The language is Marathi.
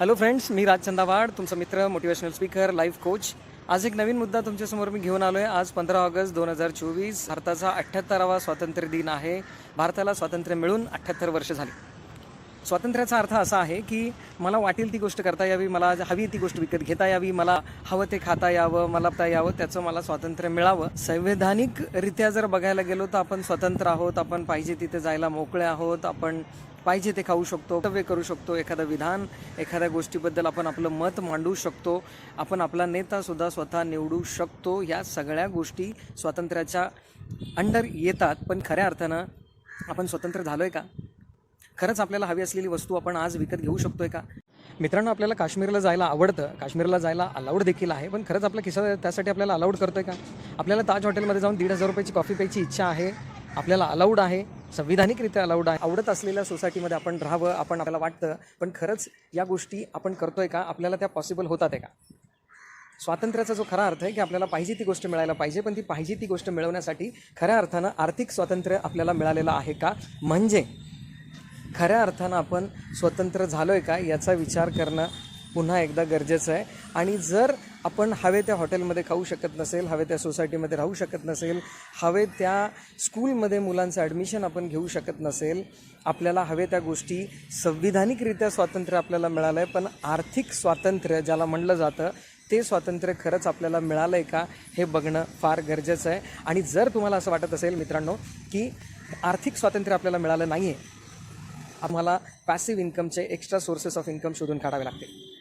हॅलो फ्रेंड्स मी राज चंदावाड तुमचा मित्र मोटिवेशनल स्पीकर लाईफ कोच आज एक नवीन मुद्दा तुमच्यासमोर मी घेऊन आलो आहे आज पंधरा ऑगस्ट दोन हजार चोवीस भारताचा अठ्ठ्याहत्तरावा स्वातंत्र्य दिन आहे. भारताला स्वातंत्र्य मिळून अठ्ठ्याहत्तर वर्ष झाली. स्वातंत्र्याचा अर्थ असा आहे की मला वाटेल ती गोष्ट करता यावी मला हवी ती गोष्ट विकत घेता यावी मला हवं ते खाता यावं मला यावं त्याचं मला स्वातंत्र्य मिळावं. संवैधानिकरित्या जर बघायला गेलो तर आपण स्वतंत्र आहोत आपण पाहिजे तिथे जायला मोकळे आहोत आपण पाहिजे ते खाऊ शकतो वक्तव्य करू शकतो एखादं विधान एखाद्या गोष्टीबद्दल आपण आपलं मत मांडू शकतो आपण आपला नेतासुद्धा स्वतः निवडू शकतो. या सगळ्या गोष्टी स्वातंत्र्याच्या अंडर येतात. पण खऱ्या अर्थानं आपण स्वतंत्र झालो आहे का? खरंच आपल्याला हवी असलेली वस्तू आपण आज विकत घेऊ शकतोय का? मित्रांनो आपल्याला काश्मीरला जायला आवडतं. काश्मीरला जायला अलाउड देखील आहे पण खरंच आपला खिसा त्यासाठी आपल्याला अलाउड करतोय का? आपल्याला ताज हॉटेलमध्ये जाऊन दीड हजार रुपयाची कॉफी प्यायची इच्छा आहे. आपल्याला अलाउड आहे संविधानिकरित्या अलाउड आहे. आवडत असलेल्या सोसायटीमध्ये आपण राहावं आपण आपल्याला वाटतं पण खरंच या गोष्टी आपण करतोय का? आपल्याला त्या पॉसिबल होतात आहे का? स्वातंत्र्याचा जो खरा अर्थ आहे की आपल्याला पाहिजे ती गोष्ट मिळायला पाहिजे पण ती पाहिजे ती गोष्ट मिळवण्यासाठी खऱ्या अर्थानं आर्थिक स्वातंत्र्य आपल्याला मिळालेलं आहे का? म्हणजे खऱ्या अर्थानं आपण स्वतंत्र झालो आहे का याचा विचार करणं पुन्हा एकदा गरजेचं आहे. आणि जर आपण हवे त्या हॉटेलमध्ये खाऊ शकत नसेल हवे त्या सोसायटीमध्ये राहू शकत नसेल हवे त्या स्कूलमध्ये मुलांचं ॲडमिशन आपण घेऊ शकत नसेल आपल्याला हवे त्या गोष्टी संविधानिकरित्या स्वातंत्र्य आपल्याला मिळालं आहे पण आर्थिक स्वातंत्र्य ज्याला म्हणलं जातं ते स्वातंत्र्य खरंच आपल्याला मिळालं आहे का हे बघणं फार गरजेचं आहे. आणि जर तुम्हाला असं वाटत असेल मित्रांनो की आर्थिक स्वातंत्र्य आपल्याला मिळालं नाही आहे आम्हाला पॅसिव्ह इन्कमचे एक्स्ट्रा सोर्सेस ऑफ इन्कम शोधून काढावे लागतील.